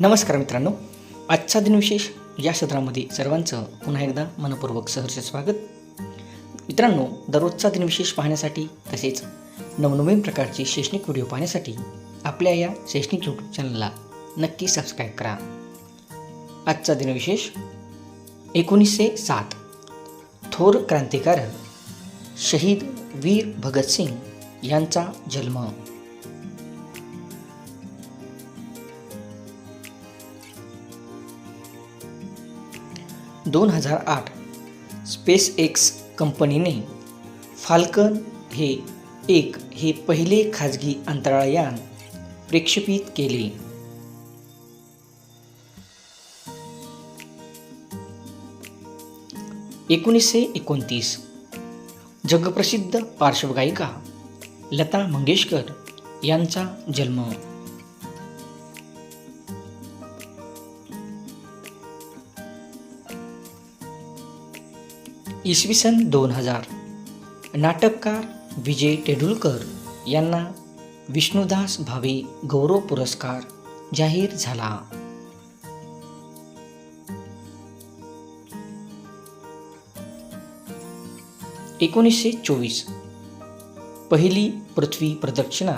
नमस्कार मित्रांनो. आजचा दिनविशेष या सत्रामध्ये सर्वांचं पुन्हा एकदा मनपूर्वक सहर्ष स्वागत. मित्रांनो दररोजचा दिनविशेष पाहण्यासाठी तसेच नवनवीन प्रकारचे शैक्षणिक व्हिडिओ पाहण्यासाठी आपल्या या शैक्षणिक यूट्यूब चॅनलला नक्की सबस्क्राईब करा. आजचा दिनविशेष एकोणीसशे सात. थोर क्रांतिकारक शहीद वीर भगतसिंग यांचा जन्म. दोन हजार आठ. स्पेस एक्स कंपनीने फाल्कन हे एक हे पहिले खाजगी अंतराळयान प्रक्षेपित केले. एकोणीसशे एकोणतीस. जगप्रसिद्ध पार्श्वगायिका लता मंगेशकर यांचा जन्म इसवी सन दोन हजार. नाटककार विजय तेंडुलकर यांना विष्णुदास भावे गौरव पुरस्कार जाहीर झाला. एकोणीसशे चोवीस. पहिली पृथ्वी प्रदक्षिणा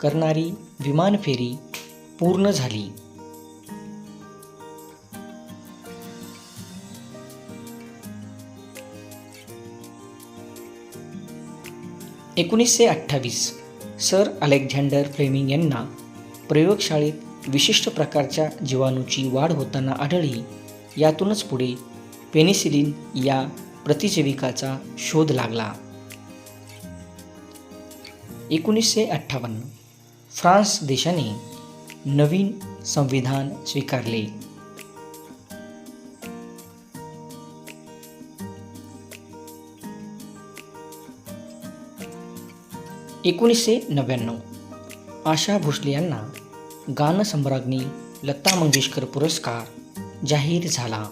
करणारी विमान फेरी पूर्ण झाली. एकोणीसशे अठ्ठावीस सर अलेक्झांडर फ्लेमिंग यांना प्रयोगशाळेत विशिष्ट प्रकारच्या जीवाणूची वाढ होताना आढळली. यातूनच पुढे पेनिसिलिन या प्रतिजैविकाचा शोध लागला. एकोणीसशे अठ्ठावन्न फ्रान्स देशाने नवीन संविधान स्वीकारले. एकोणीसशे नव्याण्णव. आशा भोसले यांना गानसम्राज्ञी लता मंगेशकर पुरस्कार जाहीर झाला.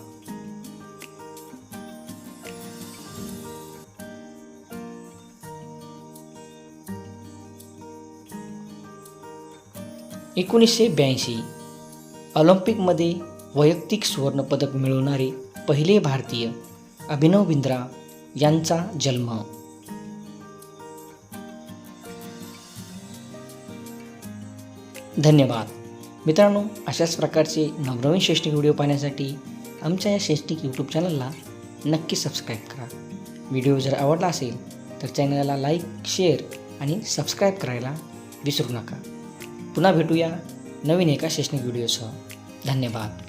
एकोणीसशे ब्याऐंशी. ऑलिम्पिकमध्ये वैयक्तिक सुवर्णपदक मिळवणारे पहिले भारतीय अभिनव बिंद्रा यांचा जन्म धन्यवाद. मित्रांनो अशाच प्रकारचे नवनवीन शैक्षणिक व्हिडिओ पाहण्यासाठी आमच्या या शैक्षणिक यूट्यूब चॅनलला नक्की सबस्क्राईब करा. व्हिडिओ जर आवडला असेल तर चॅनलला लाईक शेअर आणि सबस्क्राईब करायला विसरू नका. पुन्हा भेटूया नवीन एका शैक्षणिक व्हिडिओसह. धन्यवाद.